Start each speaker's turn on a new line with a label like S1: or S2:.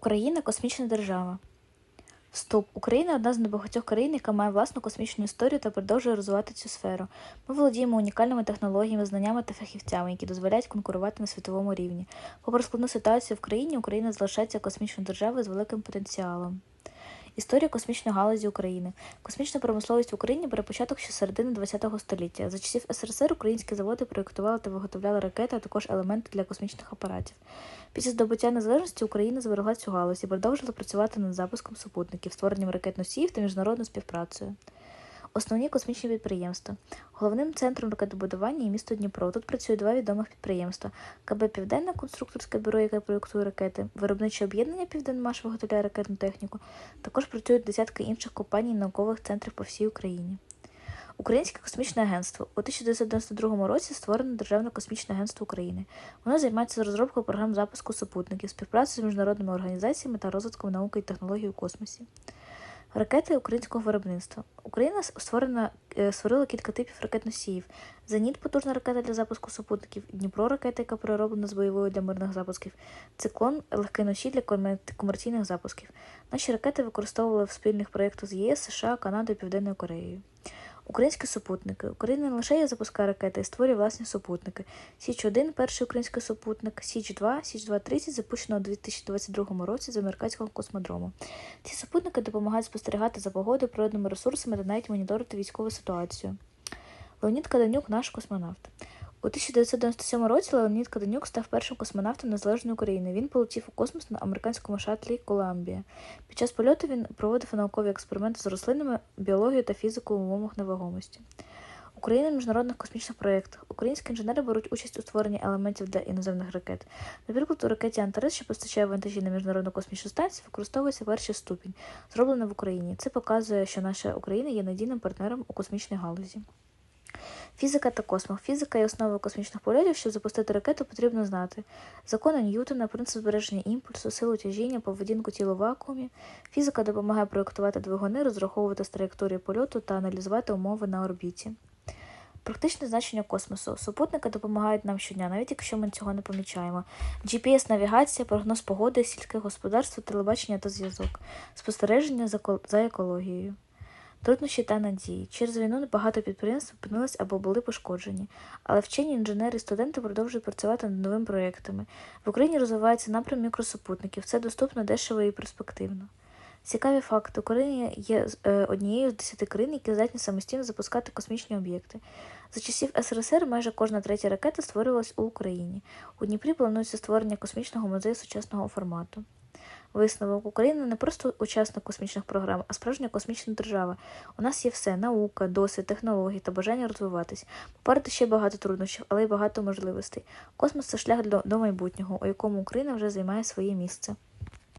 S1: Україна космічна держава. Вступ. Україна одна з небагатьох країн, яка має власну космічну історію та продовжує розвивати цю сферу. Ми володіємо унікальними технологіями, знаннями та фахівцями, які дозволяють конкурувати на світовому рівні. Попри складну ситуацію в країні, Україна залишається космічною державою з великим потенціалом. Історія космічної галузі України. Космічна промисловість в Україні бере початок ще середини ХХ століття. За часів СРСР українські заводи проєктували та виготовляли ракети, а також елементи для космічних апаратів. Після здобуття незалежності Україна зберегла цю галузь і продовжила працювати над запуском супутників, створенням ракет-носіїв та міжнародною співпрацею. Основні космічні підприємства. Головним центром ракетобудування є місто Дніпро. Тут працює два відомих підприємства: КБ Південне конструкторське бюро, яке проєктує ракети, виробниче об'єднання Південмаш виготовляє ракетну техніку. Також працюють десятки інших компаній і наукових центрів по всій Україні. Українське космічне агентство у 1992 році створено Державне космічне агентство України. Воно займається розробкою програм запуску супутників, співпрацею з міжнародними організаціями та розвитком науки і технологій у космосі. Ракети українського виробництва. Україна створена, е, створила кілька типів ракет-носіїв. Зеніт потужна ракета для запуску супутників, Дніпро ракета, яка перероблена з бойовою для мирних запусків, циклон легкий носій для комерційних запусків. Наші ракети використовували в спільних проєктах з ЄС, США, Канадою, Південною Кореєю. Українські супутники. Україна не лише запускає ракети і створює власні супутники. Січ 1 перший український супутник, Січ 2 Січ 2 30 запущено у 2022 році з американського космодрому. Ці супутники допомагають спостерігати за погодою, природними ресурсами та навіть моніторити військову ситуацію. Леонід Каданюк, наш космонавт. У 1997 році Леонід Каденюк став першим космонавтом незалежної України. Він полетів у космос на американському шатлі Коламбія. Під час польоту він проводив наукові експерименти з рослинами, біологією та фізикою в умовах невагомості. Україна в міжнародних космічних проєктах. Українські інженери беруть участь у створенні елементів для іноземних ракет. Наприклад, у ракеті Антарес, що постачає вантажі на міжнародну космічну станцію, використовується перший ступінь, зроблено в Україні. Це показує, що наша Україна є надійним партнером у космічній галузі. Фізика та космос. Фізика є основою космічних польотів. Щоб запустити ракету, потрібно знати закони Ньютона, принцип збереження імпульсу, силу тяжіння, поведінку тіла в вакуумі. Фізика допомагає проєктувати двигуни, розраховувати з траєкторії польоту та аналізувати умови на орбіті. Практичне значення космосу. Супутники допомагають нам щодня, навіть якщо ми цього не помічаємо. GPS-навігація, прогноз погоди, сільське господарство, телебачення та зв'язок, спостереження за екологією. Труднощі та надії. Через війну багато підприємств опинились або були пошкоджені, але вчені інженери і студенти продовжують працювати над новими проєктами. В Україні розвивається напрям мікросупутників. Це доступно дешево і перспективно. Цікаві факти. Україна є е, однією з десяти країн, які здатні самостійно запускати космічні об'єкти. За часів СРСР майже кожна третя ракета створювалась у Україні. У Дніпрі планується створення космічного музею сучасного формату. Висновок Україна не просто учасник космічних програм, а справжня космічна держава. У нас є все: наука, досвід, технології та бажання розвиватись. Попереду ще багато труднощів, але й багато можливостей. Космос це шлях до, до майбутнього, у якому Україна вже займає своє місце.